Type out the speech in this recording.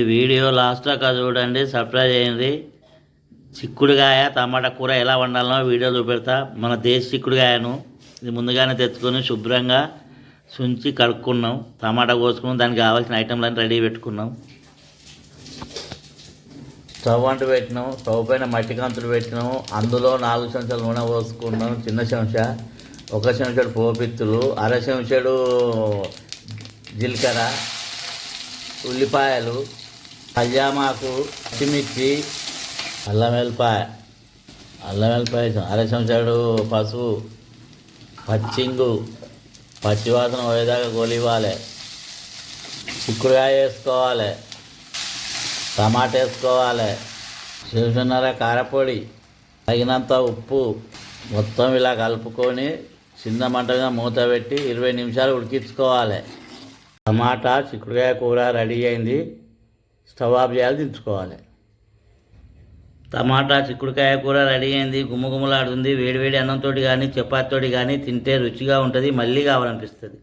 ఈ video last దాకా చూడండి సర్ప్రైజ్ అయింది. చిక్కుడుగాయ టమాటా కూర ఎలా వండాలో వీడియో చూపెడతా. మన దేశ చిక్కుడుగాయను ఇది ముందుగానే తెచ్చుకొని శుభ్రంగా సుంచి కడుక్కున్నాం. టమాటా కోసుకున్నాం దానికి కావాల్సిన ఐటెంలన్నీ రెడీ పెట్టుకున్నాం. స్టవ్ అంటూ పెట్టినాం స్టవ్ పైన మట్టి కంతులు పెట్టినాం. అందులో నాలుగు చెంచాలు నూనె పోసుకున్నాం చిన్న చెంచా ఒక చెంచాడు పోపిత్తులు అర చెంచాడు జీలకర్ర ఉల్లిపాయలు కళ్యామాకు పచ్చిమిర్చి అల్లం వెల్లిపాయ అల్లం వెల్లిపాయ అర చెంచాడు పసుపు పచ్చింగు పచ్చివాసన పోయేదాకా గోలివ్వాలి. చిక్కుడుకాయ వేసుకోవాలి. టమాటా వేసుకోవాలి. చిన్నర కారపొడి తగినంత ఉప్పు మొత్తం ఇలా కలుపుకొని చిన్న మంటగా మూత పెట్టి ఇరవై నిమిషాలు ఉడికించుకోవాలి. టమాటా చిక్కుడుకాయ కూర రెడీ అయింది. స్టవ్ ఆఫ్ చేయాలి దించుకోవాలి టమాటా చిక్కుడుకాయ కూర రెడీ అయింది గుమ్మగుమ్మలాడుతుంది వేడివేడి అన్నంతో కానీ చపాతీతోటి కానీ తింటే రుచిగా ఉంటుంది మళ్ళీ కావాలనిపిస్తుంది.